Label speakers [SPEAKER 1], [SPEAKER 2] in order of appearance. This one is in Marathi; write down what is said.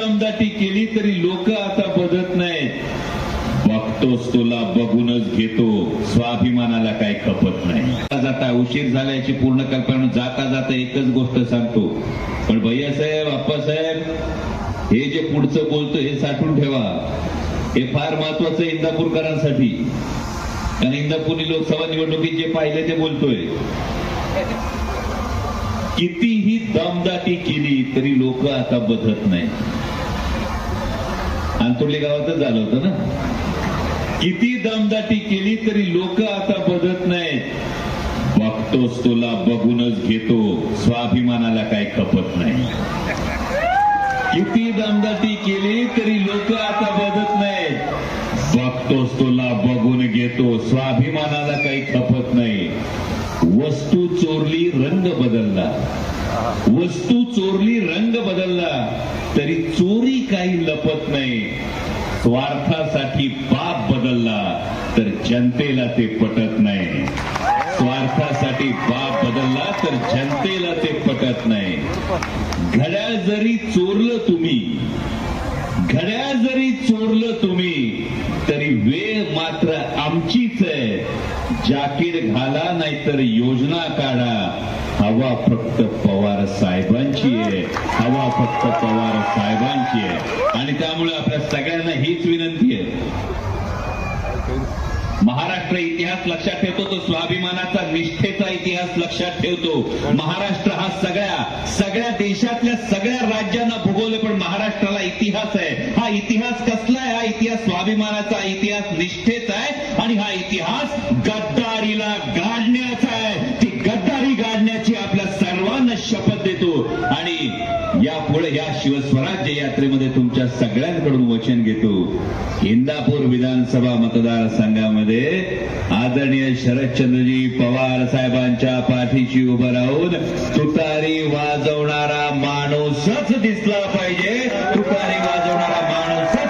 [SPEAKER 1] केली तरी लोक आता बदत नाहीत. बघतोस तुला बघूनच घेतो. स्वाभिमानाला काही खपत नाही. जाता उशीर झाल्याची पूर्ण कल्पना जाता जाता एकच गोष्ट सांगतो. पण भैयासाहेब आप्पासाहेब हे जे पुढचं बोलतो हे साठवून ठेवा. हे फार महत्वाचं आहे इंदापूरकरांसाठी. कारण इंदापुरी लोकसभा निवडणुकीत जे पाहिले ते बोलतोय. कितीही दमदाटी केली तरी लोक आता बधत नाही अंतुर्ली गावातच झालं होतं ना? किती दमदाटी केली तरी लोक आता बदत नाही बघतोस तुला बघूनच घेतो. स्वाभिमानाला काही खपत नाही. किती दमदाटी केली तरी लोक आता बदत नाही बघतोस तुला बघून घेतो. स्वाभिमानाला काही खपत नाही. वस्तू चोरली रंग बदलला. वस्तू चोरली रंग बदलला. तरी चोरी काही लपत नाही. स्वार्थासाठी बाप बदलला तर जनतेला ते पटत नाही. स्वार्थासाठी बाप बदलला तर जनतेला ते पटत नाही. घड्याळ जरी चोरलं तुम्ही घड्याळ जरी चोरलं तुम्ही तरी वेळ मात्र आमची जाकीर घाला नाहीतर योजना काढा. हवा फक्त पवार साहेबांची आहे. हवा फक्त पवार साहेबांची आहे. आणि त्यामुळे आपल्या सगळ्यांना हीच विनंती आहे. महाराष्ट्र इतिहास लक्षात ठेवतो तो स्वाभिमानाचा निष्ठेचा इतिहास लक्षात ठेवतो. महाराष्ट्र हा सगळ्या सगळ्या देशातल्या सगळ्या राज्यांना भूगोल पण महाराष्ट्राला इतिहास आहे. हा इतिहास कसला इतिहास गद्दारीला गाडण्याचा आहे. ती गद्दारी गाडण्याची आपल्या सर्वांना शपथ देतो. आणि यापुढे या शिवस्वराज्य यात्रेमध्ये तुमच्या सगळ्यांकडून वचन घेतो. इंदापूर विधानसभा मतदारसंघामध्ये आदरणीय शरदचंद्रजी पवार साहेबांच्या पाठीशी उभं राहून तुतारी वाजवणारा माणूसच दिसला पाहिजे. तुतारी वाजवणारा माणूस